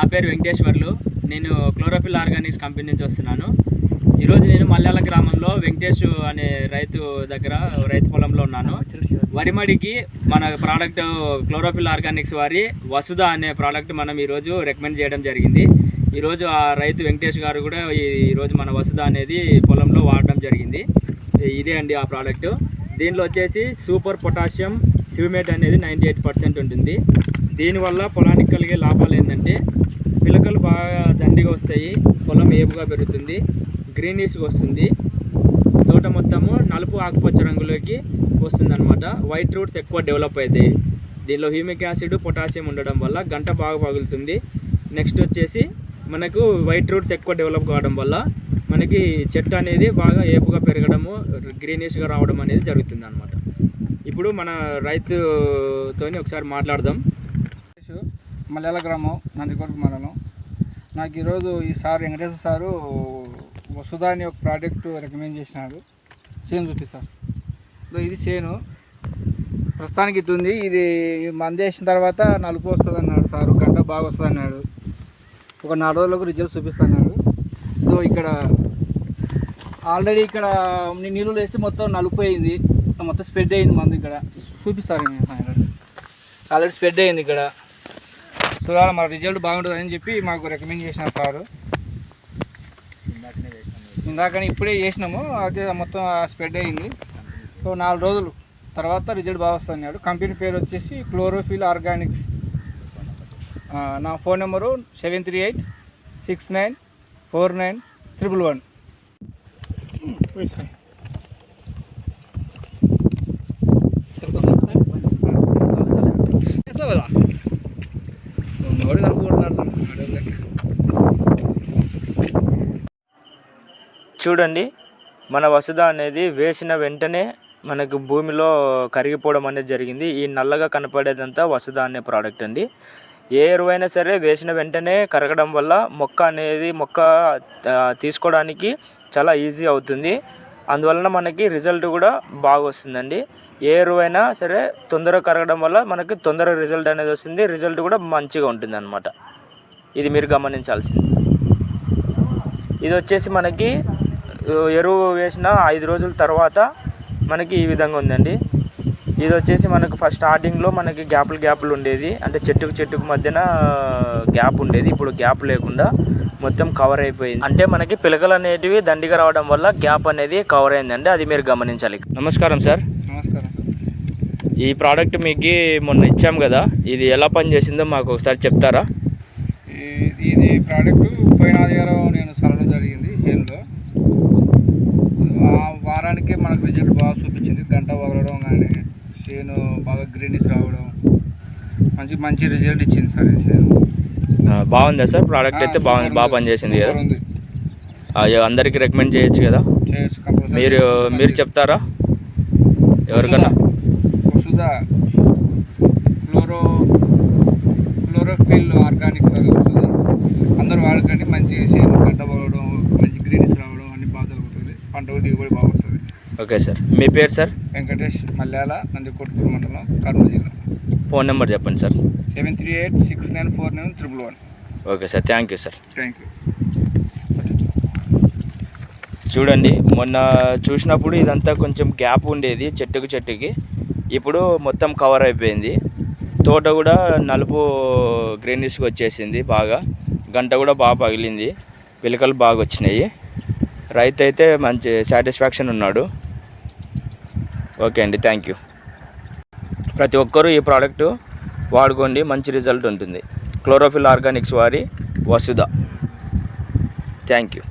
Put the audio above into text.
నా పేరు వెంకటేశ్వర్లు. నేను క్లోరోఫిల్ ఆర్గానిక్స్ కంపెనీ నుంచి వస్తున్నాను. ఈరోజు నేను మల్యాల గ్రామంలో వెంకటేష్ అనే రైతు దగ్గర రైతు పొలంలో ఉన్నాను. వరిమడికి మన ప్రోడక్ట్ క్లోరోఫిల్ ఆర్గానిక్స్ వారి వసుధ అనే ప్రోడక్ట్ మనం ఈరోజు రికమెండ్ చేయడం జరిగింది. ఈరోజు ఆ రైతు వెంకటేష్ గారు కూడా ఈ- ఈరోజు మన వసుధ అనేది పొలంలో వాడడం జరిగింది. ఇదే అండి ఆ ప్రోడక్ట్ దీనిలో వచ్చేసి సూపర్ పొటాషియం హ్యూమేట్ అనేది నైంటీ ఎయిట్ పర్సెంట్ ఉంటుంది. దీనివల్ల పొలానికి కలిగే లాభాలు ఏంటంటే పిలకలు బాగా దండిగా వస్తాయి పొలం ఏపుగా పెరుగుతుంది గ్రీనిష్గా వస్తుంది తోట మొత్తము నలుపు ఆకుపచ్చ రంగులోకి వస్తుంది అనమాట వైట్ రూట్స్ ఎక్కువ డెవలప్ అవుతాయి. దీనిలో హ్యూమిక్ యాసిడ్ పొటాషియం ఉండడం వల్ల గంట బాగా పగులుతుంది. నెక్స్ట్ వచ్చేసి మనకు వైట్ రూట్స్ ఎక్కువ డెవలప్ కావడం వల్ల మనకి చెట్టు అనేది బాగా ఏపుగా పెరగడము గ్రీనిష్గా రావడం అనేది జరుగుతుంది అనమాట ఇప్పుడు మన రైతుతోని ఒకసారి మాట్లాడదాం. మల్లెల గ్రామం నందికొండ మండలం. నాకు ఈరోజు ఈ సార్ వెంకటేశ్వర సారు వసుధ అని ఒక ప్రోడక్ట్ రికమెండ్ చేసినాడు చేను చూపిస్తాను ఇది చేను. ప్రస్తుతానికి ఇట్టుంది ఇది మంది వేసిన తర్వాత నలుపు వస్తుంది అన్నాడు సారు. గంట బాగా వస్తుంది అన్నాడు ఒక నాలుగు రోజులకు రిజల్ట్ చూపిస్తున్నాడు సో ఇక్కడ ఆల్రెడీ ఇక్కడ నీళ్ళు వేస్తే మొత్తం నలుపు అయింది. మొత్తం స్ప్రెడ్ అయింది మందు ఇక్కడ. చూపిస్తారు ఆల్రెడీ స్ప్రెడ్ అయింది ఇక్కడ. చూడాలి మన రిజల్ట్ బాగుంటుందని చెప్పి మాకు రికమెండ్ చేసినారు సారు. ఇందాకని ఇప్పుడే చేసినాము అదే మొత్తం స్ప్రెడ్ అయింది. సో నాలుగు రోజులు తర్వాత రిజల్ట్ బాగా వస్తున్నాడు కంపెనీ పేరు వచ్చేసి క్లోరోఫిల్ ఆర్గానిక్స్ నా phone number seven three eight six nine four nine triple one కదా చూడండి. మన వసుధ అనేది వేసిన వెంటనే మనకు భూమిలో కరిగిపోవడం అనేది జరిగింది. ఈ నల్లగా కనపడేదంతా వసుధ అనే ప్రోడక్ట్ అండి. ఏ ఎరువైనా సరే వేసిన వెంటనే కరగడం వల్ల మొక్క అనేది మొక్క తీసుకోవడానికి చాలా ఈజీ అవుతుంది. అందువలన మనకి రిజల్ట్ కూడా బాగా వస్తుందండి. ఏ ఎరువైనా సరే తొందరగా కరగడం వల్ల మనకి తొందరగా రిజల్ట్ అనేది వస్తుంది. రిజల్ట్ కూడా మంచిగా ఉంటుంది అనమాట ఇది మీరు గమనించాల్సింది. ఇది వచ్చేసి మనకి ఎరువు వేసిన ఐదు రోజుల తర్వాత మనకి ఈ విధంగా ఉందండి. ఇది వచ్చేసి మనకు ఫస్ట్ స్టార్టింగ్లో మనకి గ్యాప్లు గ్యాప్లు ఉండేది. అంటే చెట్టుకు చెట్టుకు మధ్యన గ్యాప్ ఉండేది. ఇప్పుడు గ్యాప్ లేకుండా మొత్తం కవర్ అయిపోయింది. అంటే మనకి పిలకలు అనేటివి దండిగా రావడం వల్ల గ్యాప్ అనేది కవర్ అయిందండి. అది మీరు గమనించాలి. నమస్కారం సార్. నమస్కారం. ఈ ప్రోడక్ట్ మీకు మొన్న ఇచ్చాం కదా. ఇది ఎలా పనిచేసిందో మాకు ఒకసారి చెప్తారా? ఈ- ఇది ప్రోడక్ట్ పోయిన ఆదివారం నేను చల్లడం జరిగింది చేనులో. ఆ వారానికే మనకు రిజల్ట్ బాగా చూపించింది. గంట వగలడం కానీ చేను బాగా గ్రీనిష్ రావడం మంచి మంచి రిజల్ట్ ఇచ్చింది సార్ చేను. బాగుందా సార్? ప్రోడక్ట్ అయితే బాగుంది బాగా పనిచేసింది కదా? అందరికి రికమెండ్ చేయొచ్చు కదా? మీరు మీరు చెప్తారా? ఎవరికన్నా? ఫ్లోరో ఫ్లోరోఫిల్ ఆర్గానిక్ అందరూ వాడకండి మంచి చేను గడ్డ పడడం మంచి గ్రీనిష్ రావడం అన్ని బాగా దిగుబడి బాగా వస్తుంది ఓకే సార్. మీ పేరు సార్? వెంకటేష్ మల్యాల నందికొట్కూరు మండలం కర్నూలు జిల్లా. ఫోన్ నెంబర్ చెప్పండి sir. Seven three eight six nine four nine triple one. Okay sir. Thank you sir. Thank you. చూడండి మొన్న చూసినప్పుడు ఇదంతా కొంచెం గ్యాప్ ఉండేది చెట్టుకు చెట్టుకి. ఇప్పుడు మొత్తం కవర్ అయిపోయింది. తోట కూడా నలుపు గ్రీనిష్గా వచ్చేసింది బాగా. గంట కూడా బాగా పగిలింది. పిలకలు బాగా వచ్చినాయి. రైతు అయితే మంచి సాటిస్ఫాక్షన్ ఉన్నాడు. ఓకే అండి థ్యాంక్ యూ. ప్రతి ఒక్కరూ ఈ ప్రోడక్ట్ వాడుకోండి మంచి రిజల్ట్ ఉంటుంది. క్లోరోఫిల్ ఆర్గానిక్స్ వారి వసుధ. Thank you.